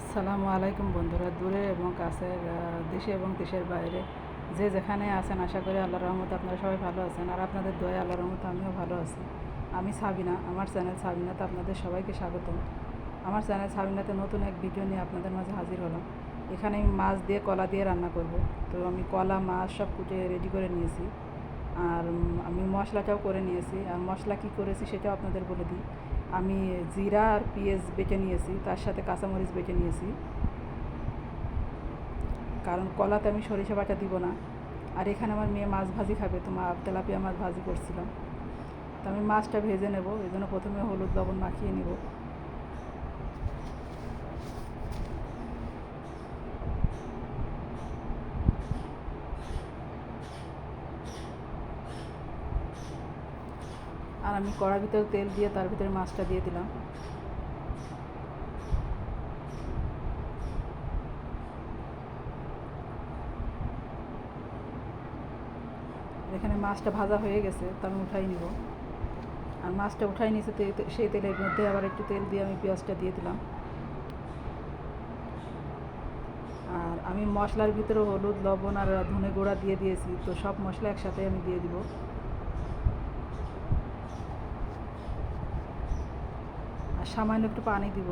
আসসালামু আলাইকুম বন্ধুরা, দূরে এবং কাছের দেশে এবং দেশের বাইরে। যে যেখানে আছেন, আশা করি আল্লাহর রহমত আপনারা সবাই ভালো আছেন। আর আপনাদের দয়া আল্লাহর রহমত আমিও ভালো আছি। আমি সাবিনা, আমার চ্যানেল সাবিনাতে আপনাদের সবাইকে স্বাগতম। আমার চ্যানেল সাবিনাতে নতুন এক ভিডিও নিয়ে আপনাদের মাঝে হাজির হলাম। এখানে আমি মাছ দিয়ে, কলা দিয়ে রান্না করব। তো আমি কলা, মাছ সব কুটে রেডি করে নিয়েছি। আর আমি মশলাটাও করে নিয়েছি। আর মশলা কী করেছি সেটাও আপনাদের বলে দিই। আমি জিরা আর পিএস বেটে নিয়েছি, তার সাথে কাঁচামরিচ বেটে নিয়েছি। কারণ কলাতে আমি সরিষা বাটা দিব না। আর এখানে আমার মেয়ে মাছ ভাজি খাবে তোমার তেলাপিয়া মাছ ভাজি করছিলাম তো আমি মাছটা ভেজে নেব, এই জন্য প্রথমে হলুদ লবণ মাখিয়ে নিব। আর আমি কড়ার ভিতরে তেল দিয়ে তার ভিতরে মাছটা দিয়ে দিলাম। এখানে মাছটা ভাজা হয়ে গেছে, তো আমি উঠাই নিব। আর মাছটা উঠাই নিয়েছে সেই তেলের মধ্যে আবার একটু তেল দিয়ে আমি পেঁয়াজটা দিয়ে দিলাম। আর আমি মশলার ভিতরে হলুদ, লবণ আর ধনে গুঁড়া দিয়ে দিয়েছি, তো সব মশলা একসাথে আমি দিয়ে দিব। আর সামান্য একটু পানি দিব।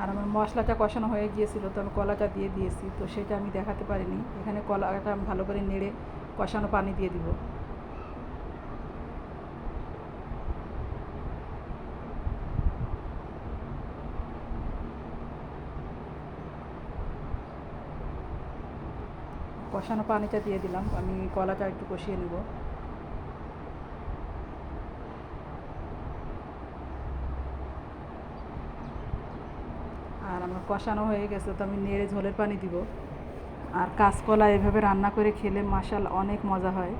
আর আমার মশলাটা কষানো হয়ে গিয়েছিল, তো আমি কলাটা দিয়ে দিয়েছি, তো সেটা আমি দেখাতে পারিনি। এখানে কলাটা আমি ভালো করে নেড়ে কষানো পানি দিয়ে দিব। কষানো পানিটা দিয়ে দিলাম। আমি কলাটা একটু কষিয়ে নেব। আর আমার কষানো হয়ে গেছে, তো আমি নেড়ে ঝোলের পানি দিব। আর কাঁচকলা এভাবে রান্না করে খেলে মাসাল অনেক মজা হয়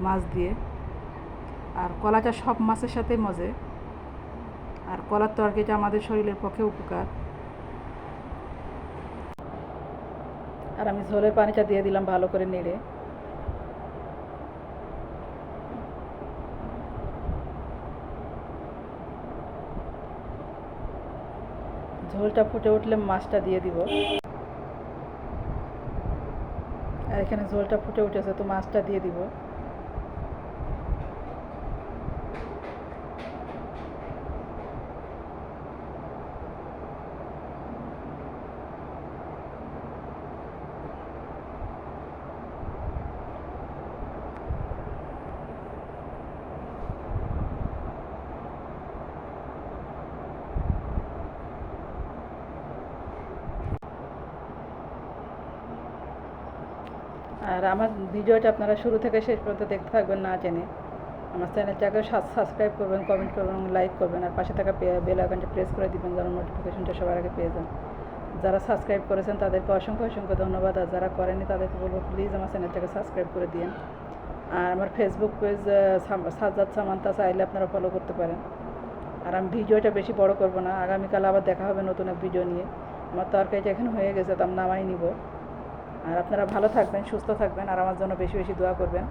মাছ দিয়ে। আর কলাটা সব মাছের সাথে মজে। আর কলার তরকারিটা আমাদের শরীরের পক্ষে উপকার। আর আমি ঝোলের পানিটা দিয়ে দিলাম ভালো করে নেড়ে। ঝোলটা ফুটে উঠলে মাছটা দিয়ে দিব। আর এখানে ঝোলটা ফুটে উঠেছে, তো মাছটা দিয়ে দিব। আর আমার ভিডিওটা আপনারা শুরু থেকে শেষ পর্যন্ত দেখতে থাকবেন না জেনে। আমার চ্যানেলটাকে সাবস্ক্রাইব করবেন কমেন্ট করবেন লাইক করবেন। আর পাশে থাকা বেল আইকনটা প্রেস করে দিবেন যেন নোটিফিকেশনটা সবার আগে পেয়ে যান। যারা সাবস্ক্রাইব করেছেন তাদেরকে অসংখ্য অসংখ্য ধন্যবাদ। আর যারা করেনি তাদেরকে বলব প্লিজ আমার চ্যানেলটাকে সাবস্ক্রাইব করে দিন আর আমার ফেসবুক পেজ সাজাদ সামান্তা চাইলে আপনারা ফলো করতে পারেন। আর আমি ভিডিওটা বেশি বড় করব না। আগামীকাল আবার দেখা হবে নতুন এক ভিডিও নিয়ে। আমার তরকারিটা এখানে হয়ে গেছে, তো আমি নামাই নিব। আর আপনারা ভালো থাকবেন, সুস্থ থাকবেন আর আমার জন্য বেশি বেশি দোয়া করবেন।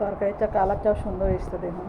তরকারিটা কালারটাও সুন্দর এসছে দেখুন।